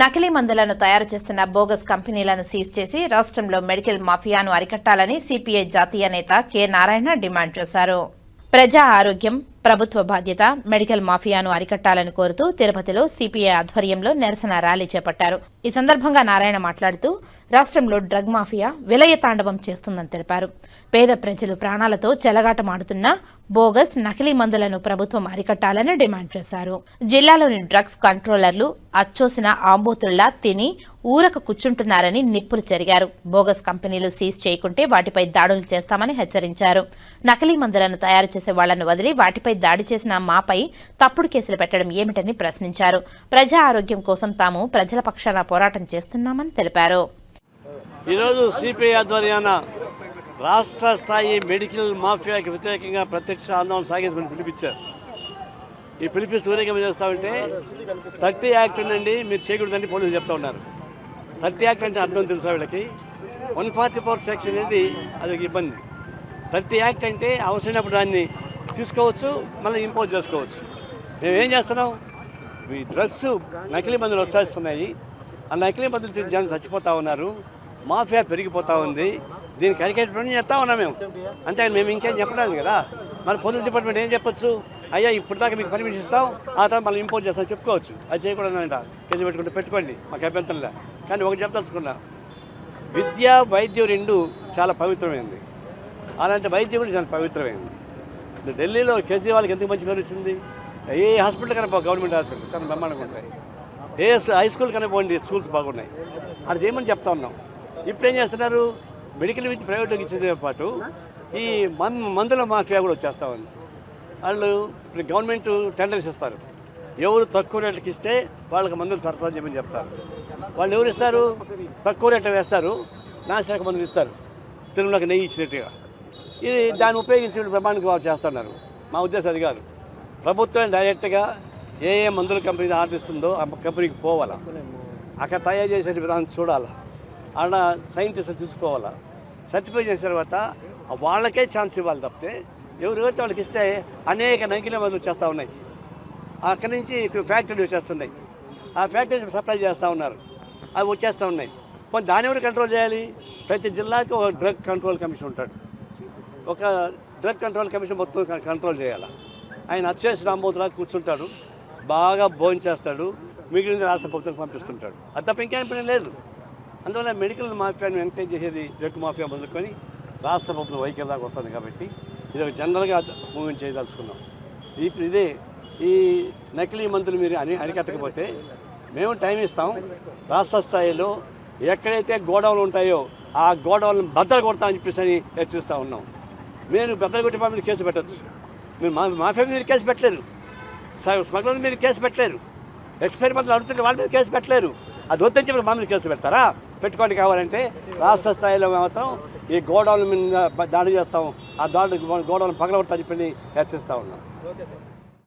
నకిలీ మందులను తయారు చేస్తున్న బోగస్ కంపెనీలను సీజ్ చేసి రాష్ట్రంలో మెడికల్ మాఫియాను అరికట్టాలని సిపిఐ జాతీయ నేత కె. నారాయణ డిమాండ్ చేశారు. ప్రజా ఆరోగ్యం ప్రభుత్వ బాధ్యత మెడికల్ మాఫియాను అరికట్టాలని కోరుతూ తిరుపతిలో సిపిఐ ఆధ్వర్యంలో నిరసన ర్యాలీ చేపట్టారు. ఈ సందర్భంగా నారాయణ మాట్లాడుతూ రాష్ట్రంలో డ్రగ్ మాఫియా విలయ తాండవం చేస్తుందని తెలిపారు. పేద ప్రజలు ప్రాణాలతో చెలగాటమాడుతున్న బోగస్ నకిలీ మందులను ప్రభుత్వం అరికట్టాలని డిమాండ్ చేశారు. జిల్లాలోని డ్రగ్స్ కంట్రోలర్లు అచ్చోసిన ఆంబోతుల్లా తిని ఊరక కూర్చుంటున్నారని నిప్పులు చెరిగారు. బోగస్ కంపెనీలు సీజ్ చేయకుంటే వాటిపై దాడులు చేస్తామని హెచ్చరించారు. నకిలీ మందులను తయారు చేసే వాళ్ళను వదిలి వాటిపై దాడి చేసిన మాపై తప్పుడు కేసులు పెట్టడం ఏమిటని ప్రశ్నించారు. ప్రజా ఆరోగ్యం కోసం తాము ప్రజల పక్షాన పోరాటం చేస్తున్నామని తెలిపారు. ఈరోజు సిపిఐ ఆధ్వర్యాన రాష్ట్ర స్థాయి మెడికల్ మాఫియాకి వ్యతిరేకంగా ప్రత్యక్ష ఆందోళన సాగించమని పిలిపించారు. ఈ పిలిపిస్తూ ఊరేగం చేస్తామంటే థర్టీ యాక్ట్ ఉందండి మీరు చేయకూడదని పోలీసులు చెప్తా ఉన్నారు. థర్టీ యాక్ట్ అంటే అర్థం తెలుసా వీళ్ళకి? వన్ ఫార్టీ ఫోర్ సెక్షన్ అనేది అది ఇబ్బంది. థర్టీ యాక్ట్ అంటే అవసరమైనప్పుడు దాన్ని తీసుకోవచ్చు మళ్ళీ ఇంపోజ్ చేసుకోవచ్చు. మేము ఏం చేస్తున్నాం? ఈ డ్రగ్స్ నకిలీ మందులు వచ్చేస్తున్నాయి. ఆ నకిలీ మందులు తిని జనం చచ్చిపోతా ఉన్నారు. మాఫియా పెరిగిపోతూ ఉంది. దీనికి అరికేటప్పుడు చెప్తా ఉన్నాం మేము? అంతే మేము ఇంకేం చెప్పలేదు కదా. మన పోలీస్ డిపార్ట్మెంట్ ఏం చెప్పొచ్చు? అయ్యా ఇప్పుడు దాకా మీకు పర్మిషన్ ఇస్తాం. ఆ తర్వాత మళ్ళీ ఇంపోర్ట్ చేస్తాం చెప్పుకోవచ్చు. అది చేయకూడదంట కేసు పెట్టుకుంటే పెట్టుకోండి. మాకు అభ్యంతరంలే. కానీ ఒకటి చెప్పదలుచుకున్నా. విద్య వైద్యం రెండు చాలా పవిత్రమైంది. అలాంటి వైద్యం కూడా చాలా పవిత్రమైంది. ఢిల్లీలో కేజ్రీవాల్కి ఎందుకు మంచి పేరు వచ్చింది? ఏ హాస్పిటల్ కన్నా గవర్నమెంట్ హాస్పిటల్ చాలా బ్రహ్మాండంగా ఉంటాయి. ఏ హై స్కూల్ కన్నా పోండి స్కూల్స్ బాగున్నాయి. అది చేయమని చెప్తా ఉన్నాం. ఇప్పుడు ఏం చేస్తున్నారు? మెడికల్ విద్య ప్రైవేట్లోకి ఇచ్చేదే పాటు ఈ మన్ మందుల మాఫియా కూడా వచ్చేస్తా ఉంది. వాళ్ళు ఇప్పుడు గవర్నమెంట్ టెండర్స్ ఇస్తారు. ఎవరు తక్కువ రేట్లకి ఇస్తే వాళ్ళకి మందులు సరఫరా చేయమని చెప్తారు. వాళ్ళు ఎవరు ఇస్తారు? తక్కువ రేట్లు వేస్తారు. నాశనక మందులు ఇస్తారు. తిరుమలకి నెయ్యి ఇచ్చినట్టుగా. ఇది దాన్ని ఉపయోగించి వీళ్ళు బ్రహ్మాండంగా వాళ్ళు చేస్తున్నారు. మా ఉద్దేశం అది కాదు. ప్రభుత్వం డైరెక్ట్గా ఏ ఏ మందుల కంపెనీ ఆర్డిస్తుందో ఆ కంపెనీకి పోవాలా? అక్కడ తయారు చేసే విధానం చూడాలా? అక్కడ సైంటిస్ట్ తీసుకోవాలా సర్టిఫై చేసిన తర్వాత వాళ్ళకే ఛాన్స్ ఇవ్వాలి తప్పితే ఎవరెవరితో వాళ్ళకి ఇస్తే అనేక నకిలీ మందులు చేస్తూ ఉన్నాయి. అక్కడి నుంచి ఫ్యాక్టరీలు వచ్చేస్తున్నాయి. ఆ ఫ్యాక్టరీ సప్లై చేస్తూ ఉన్నారు. అవి వచ్చేస్తూ ఉన్నాయి. పోనీ దాని ఎవరు కంట్రోల్ చేయాలి? ప్రతి జిల్లాకి ఒక డ్రగ్ కంట్రోల్ కమిషన్ ఉంటాడు. ఒక డ్రగ్ కంట్రోల్ కమిషన్ మొత్తం కంట్రోల్ చేయాలి? ఆయన అచ్చేసి రాంబోతులా కూర్చుంటాడు బాగా భోజనం చేస్తాడు మిగిలిన రాష్ట్ర ప్రభుత్వం పంపిస్తుంటాడు. అది తప్ప ఇంకేం పని లేదు. అందువల్ల మెడికల్ మాఫియాను ఎంకరేజ్ చేసేది డ్రగ్ మాఫియా మొదలుకొని రాష్ట్ర ప్రభుత్వం వైఖరి దాకా వస్తుంది కాబట్టి ఇది ఒక జనరల్గా మూమెంట్ చేయదలుచుకున్నాం. ఇప్పుడు ఇదే ఈ నకిలీ మందులు మీరు అని అరికట్టకపోతే మేము టైం ఇస్తాం. రాష్ట్ర స్థాయిలో ఎక్కడైతే గోడౌన్లు ఉంటాయో ఆ గోడౌన్లను బద్దలు కొడతామని చెప్పేసి అని హెచ్చరిస్తూ ఉన్నాం. మీరు బద్దలు మీద కేసు పెట్టచ్చు. మీరు మా మాఫియా మీద మీరు కేసు పెట్టలేరు స్మగ్లర్ మీరు కేసు పెట్టలేరు ఎక్స్పెరిమెంట్లు అడుగుతుంటే వాళ్ళ మీద కేసు పెట్టలేరు అది వద్దని చెప్పి మా మీద కేసు పెడతారా? పెట్టుకోండి కావాలంటే రాష్ట్ర స్థాయిలో మాత్రం ఈ గోడౌన్ మీద దాడి చేస్తాం. ఆ దాడి గోడౌన్ పగలగొడతా చెప్పి హెచ్చరిస్తూ ఉన్నాం